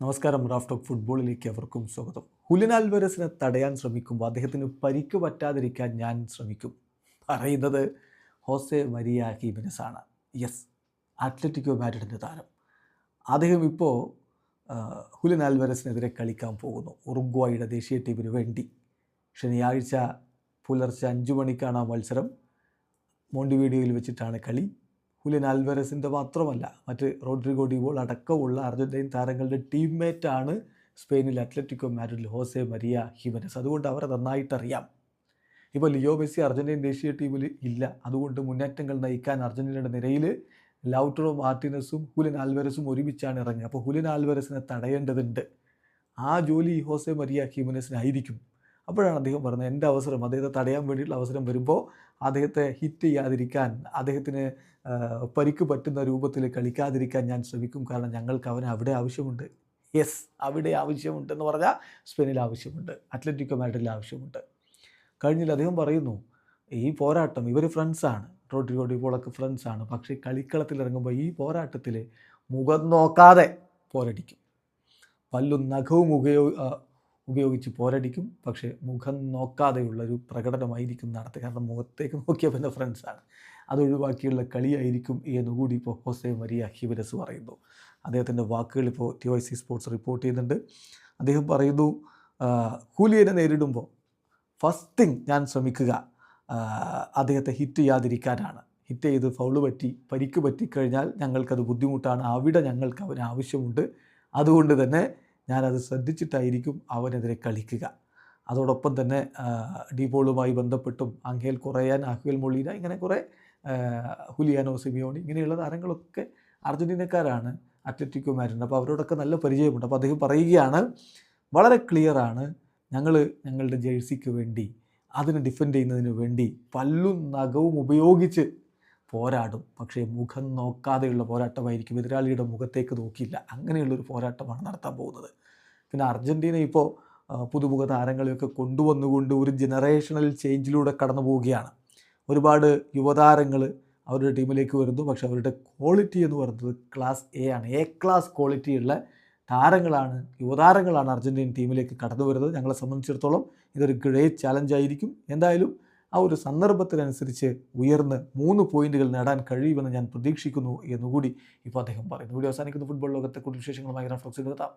നമസ്കാരം Raf talk ഫുട്ബോളിലേക്ക് അവർക്കും സ്വാഗതം. ഹുലിൻ ആൽവരസിനെ തടയാൻ ശ്രമിക്കുമ്പോൾ അദ്ദേഹത്തിന് പരിക്ക് പറ്റാതിരിക്കാൻ ഞാൻ ശ്രമിക്കും. പറയുന്നത് ഹോസെ മരിയ ഹീബിനസാണ് യെസ് അത്ലറ്റിക്കോ മാഡ്രിഡിന്റെ താരം. അദ്ദേഹം ഇപ്പോൾ ഹുലിൻ ആൽവരസിനെതിരെ കളിക്കാൻ പോകുന്നു. ഉറുഗ്വായുടെ ദേശീയ ടീമിന് വേണ്ടി. ശനിയാഴ്ച പുലർച്ചെ അഞ്ചു മണിക്കാണ് ആ മത്സരം. മോണ്ടിവീഡിയോയിൽ വെച്ചിട്ടാണ് കളി. ഹുലിൻ ആൽവരസിന്റെ മാത്രമല്ല മറ്റ് റോഡ്രിഗോ ഡിവോൾ അടക്കമുള്ള അർജന്റീൻ താരങ്ങളുടെ ടീംമേറ്റാണ് സ്പെയിനിൽ അത്ലറ്റിക്കോ മാഡ്രിഡിൽ ഹോസെ മരിയ ഹിമനസ്. അതുകൊണ്ട് അവരെ നന്നായിട്ടറിയാം. ഇപ്പോൾ ലിയോ മെസ്സി അർജന്റീൻ ദേശീയ ടീമിൽ ഇല്ല. അതുകൊണ്ട് മുന്നേറ്റങ്ങൾ നയിക്കാൻ അർജന്റീനയുടെ നിരയിൽ ലൗട്ടറോ മാർട്ടിനസും ഹുലിൻ ആൽവരസും ഒരുമിച്ചാണ് ഇറങ്ങുക. അപ്പോൾ ഹുലിൻ ആൽവരസിനെ തടയേണ്ടതുണ്ട്. ആ ജോലി ഹോസെ മരിയ ഹിമനസിനായിരിക്കും. അപ്പോഴാണ് അദ്ദേഹം പറഞ്ഞത് എന്റെ അവസരം അദ്ദേഹത്തെ തടയാൻ വേണ്ടിയിട്ടുള്ള അവസരം വരുമ്പോൾ അദ്ദേഹത്തെ ഹിറ്റ് ചെയ്യാതിരിക്കാൻ അദ്ദേഹത്തിന് പരിക്ക് പറ്റുന്ന രൂപത്തിൽ കളിക്കാതിരിക്കാൻ ഞാൻ ശ്രമിക്കും. കാരണം ഞങ്ങൾക്ക് അവന് അവിടെ ആവശ്യമുണ്ട്. യെസ് അവിടെ ആവശ്യമുണ്ട് എന്ന് പറഞ്ഞാൽ സ്പെയിനിൽ ആവശ്യമുണ്ട്. അത്ലറ്റിക്കോ മാഡ്രിഡിൽ ആവശ്യമുണ്ട്. കഴിഞ്ഞില്ല അദ്ദേഹം പറയുന്നു ഈ പോരാട്ടം ഇവർ ഫ്രണ്ട്സാണ് റോഡ്രിഗോ ഡിപോളൊക്കെ ഫ്രണ്ട്സാണ് പക്ഷേ കളിക്കളത്തിൽ ഇറങ്ങുമ്പോൾ ഈ പോരാട്ടത്തിൽ മുഖം നോക്കാതെ പോരടിക്കും. പല്ലും നഖവും ഉപയോഗ ഉപയോഗിച്ച് പോരടിക്കും. പക്ഷേ മുഖം നോക്കാതെയുള്ളൊരു പ്രകടനമായിരിക്കും നടത്തുക കാരണം മുഖത്തേക്ക് നോക്കിയ പിന്നെ ഫ്രണ്ട്സാണ് അതൊഴിവാക്കിയുള്ള കളിയായിരിക്കും എന്നുകൂടി ഇപ്പോൾ ഹോസെ മരിയ ഹിബരസ് പറയുന്നു. അദ്ദേഹത്തിന്റെ വാക്കുകൾ ഇപ്പോൾ T Y C sports report ചെയ്യുന്നുണ്ട്. അദ്ദേഹം പറയുന്നു ഹൂലിയനെ നേരിടുമ്പോൾ ഫസ്റ്റ് തിങ് ഞാൻ ശ്രമിക്കുക അദ്ദേഹത്തെ ഹിറ്റ് ചെയ്യാതിരിക്കാനാണ്. ഹിറ്റ് ചെയ്ത് ഫൗൾ പറ്റി പരിക്ക് പറ്റിക്കഴിഞ്ഞാൽ ഞങ്ങൾക്കത് ബുദ്ധിമുട്ടാണ്. അവിടെ ഞങ്ങൾക്ക് അവന് ആവശ്യമുണ്ട്. അതുകൊണ്ട് തന്നെ ഞാനത് ശ്രദ്ധിച്ചിട്ടായിരിക്കും അവനെതിരെ കളിക്കുക. അതോടൊപ്പം തന്നെ ഡിബോളുമായി ബന്ധപ്പെട്ടും അങ്കേൽ കുറയാൻ അഹ്വേൽ മൊളീന ഇങ്ങനെ കുറേ ഹുലിയാനോ സിമിയോണി ഇങ്ങനെയുള്ള താരങ്ങളൊക്കെ അർജന്റീനക്കാരാണ് അത്ലറ്റിക്കോ മാഡ്രിഡ് അപ്പോൾ അവരോടൊക്കെ നല്ല പരിചയമുണ്ട്. അപ്പോൾ അദ്ദേഹം പറയുകയാണ് വളരെ ക്ലിയറാണ്. ഞങ്ങൾ ഞങ്ങളുടെ ജേഴ്സിക്ക് വേണ്ടി അതിനെ ഡിഫെൻഡ് ചെയ്യുന്നതിന് വേണ്ടി പല്ലും നഖവും ഉപയോഗിച്ച് പോരാടും. പക്ഷേ മുഖം നോക്കാതെയുള്ള പോരാട്ടമായിരിക്കും എതിരാളിയുടെ മുഖത്തേക്ക് നോക്കിയില്ല. അങ്ങനെയുള്ളൊരു പോരാട്ടമാണ് നടത്താൻ പോകുന്നത്. പിന്നെ അർജന്റീന ഇപ്പോൾ പുതുമുഖ താരങ്ങളെയൊക്കെ കൊണ്ടുവന്നുകൊണ്ട് ഒരു ജനറേഷണൽ ചേഞ്ചിലൂടെ കടന്നു പോവുകയാണ്. ഒരുപാട് യുവതാരങ്ങൾ അവരുടെ ടീമിലേക്ക് വരുന്നു. പക്ഷെ അവരുടെ ക്വാളിറ്റി എന്ന് പറയുന്നത് ക്ലാസ് എ ആണ്. എ ക്ലാസ് ക്വാളിറ്റിയുള്ള താരങ്ങളാണ് യുവതാരങ്ങളാണ് അർജന്റീൻ ടീമിലേക്ക് കടന്നു വരുന്നത്. ഞങ്ങളെ സംബന്ധിച്ചിടത്തോളം ഇതൊരു ഗ്രേറ്റ് ചാലഞ്ച് ആയിരിക്കും. എന്തായാലും ആ ഒരു സന്ദർഭത്തിനനുസരിച്ച് ഉയർന്ന് മൂന്ന് പോയിന്റുകൾ നേടാൻ കഴിയുമെന്ന് ഞാൻ പ്രതീക്ഷിക്കുന്നു എന്നുകൂടി ഇപ്പോൾ അദ്ദേഹം പറയുന്നു. വീഡിയോ അവസാനിക്കുന്ന. ഫുട്ബോൾ ലോകത്തെ കൂടുതൽ വിശേഷങ്ങളുമായി റഫ്ലക്സിൽ എത്താം